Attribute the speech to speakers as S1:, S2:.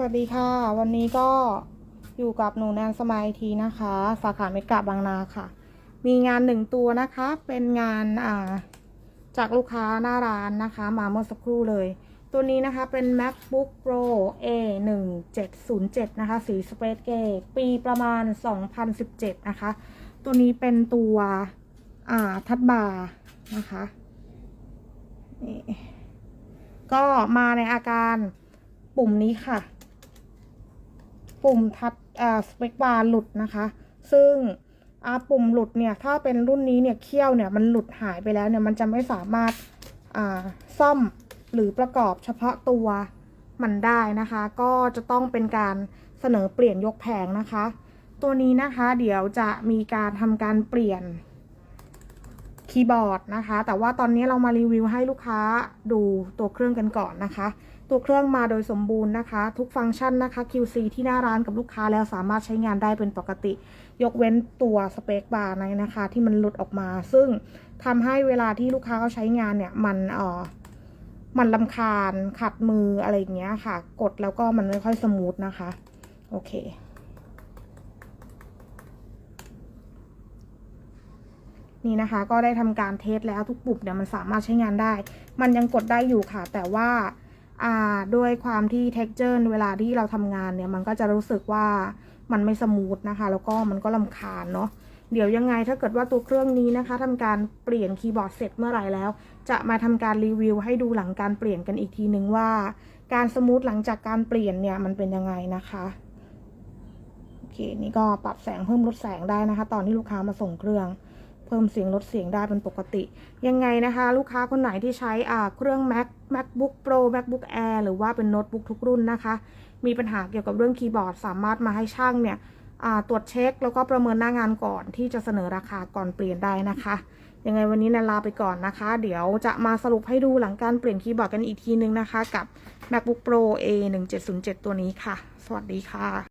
S1: สวัสดีค่ะ วันนี้ก็อยู่กับหนูแนนสมัยทีนะคะ สาขาเมกะบางนาค่ะ มีงานหนึ่งตัวนะคะ เป็นงานอ่าจากลูกค้าหน้าร้านนะคะ มาเมื่อสักครู่เลย ตัวนี้นะคะเป็น MacBook Pro A 1 7 0 7นะคะ สี Space Gray ปีประมาณ 2017 นะคะ ตัวนี้เป็นตัวอ่าทัดบาร์นะคะนี่ก็มาในอาการปุ่มนี้ค่ะ ปุ่มทัดอ่าสเปคบาร์หลุดนะคะ ซึ่งอ่าปุ่มหลุดเนี่ย ถ้าเป็นรุ่นนี้เนี่ยเขี้ยวเนี่ยมันหลุดหายไปแล้วเนี่ย มันจะไม่สามารถอ่าซ่อมหรือประกอบเฉพาะตัวมันได้นะคะ ก็จะต้องเป็นการเสนอเปลี่ยนยกแผงนะคะ ตัวนี้นะคะเดี๋ยวจะมีการทำการเปลี่ยนคีย์บอร์ดนะคะ แต่ว่าตอนนี้เรามารีวิวให้ลูกค้าดูตัวเครื่องกันก่อนนะคะ ตัวเครื่องมาโดยสมบูรณ์นะคะ ทุกฟังก์ชันนะคะ QC ที่หน้าร้านกับลูกค้าแล้วสามารถใช้งานได้เป็นปกติ ยกเว้นตัวสเปคบาร์ในนะคะ ที่มันหลุดออกมา ซึ่งทำให้เวลาที่ลูกค้าเขาใช้งานเนี่ย มันเอ่อมันลำคาญขัดมืออะไรอย่างเงี้ยค่ะ กดแล้วก็มันไม่ค่อยสมูทนะคะ โอเค นี่นะคะก็ได้ทำการเทสแล้วทุกปุ่มเนี่ยมันสามารถใช้งานได้ มันยังกดได้อยู่ค่ะ แต่ว่า อ่าด้วยความที่ texture เวลาที่เราทำงานเนี่ยมันก็จะรู้สึกว่ามันไม่สมูทนะคะ แล้วก็มันก็ลำคาญเนาะเดี๋ยวยังไงถ้าเกิดว่าตัวเครื่องนี้นะคะทำการเปลี่ยนคีย์บอร์ดเสร็จเมื่อไหร่แล้ว จะมาทำการรีวิวให้ดูหลังการเปลี่ยนกันอีกทีนึงว่า การสมูทหลังจากการเปลี่ยนเนี่ยมันเป็นยังไงนะคะโอเคนี่ก็ปรับแสงเพิ่มลดแสงได้นะคะ ตอนที่ลูกค้ามาส่งเครื่อง เพิ่มเสียงลดเสียงได้เป็นปกติ ยังไงนะคะ ลูกค้าคนไหนที่ใช้อ่าเครื่อง Mac MacBook Pro MacBook Air หรือว่าเป็นโน้ตบุ๊กทุกรุ่นนะคะ มีปัญหาเกี่ยวกับเรื่องคีย์บอร์ด สามารถมาให้ช่างเนี่ยอ่าตรวจเช็ค แล้วก็ประเมินหน้างานก่อนที่จะเสนอราคาก่อนเปลี่ยนได้นะคะยังไงวันนี้นาลาไปก่อนนะคะ เดี๋ยวจะมาสรุปให้ดูหลังการเปลี่ยนคีย์บอร์ดกันอีกทีนึงนะคะ กับ MacBook Pro A 1 7 0 7ตัวนี้ค่ะ สวัสดีค่ะ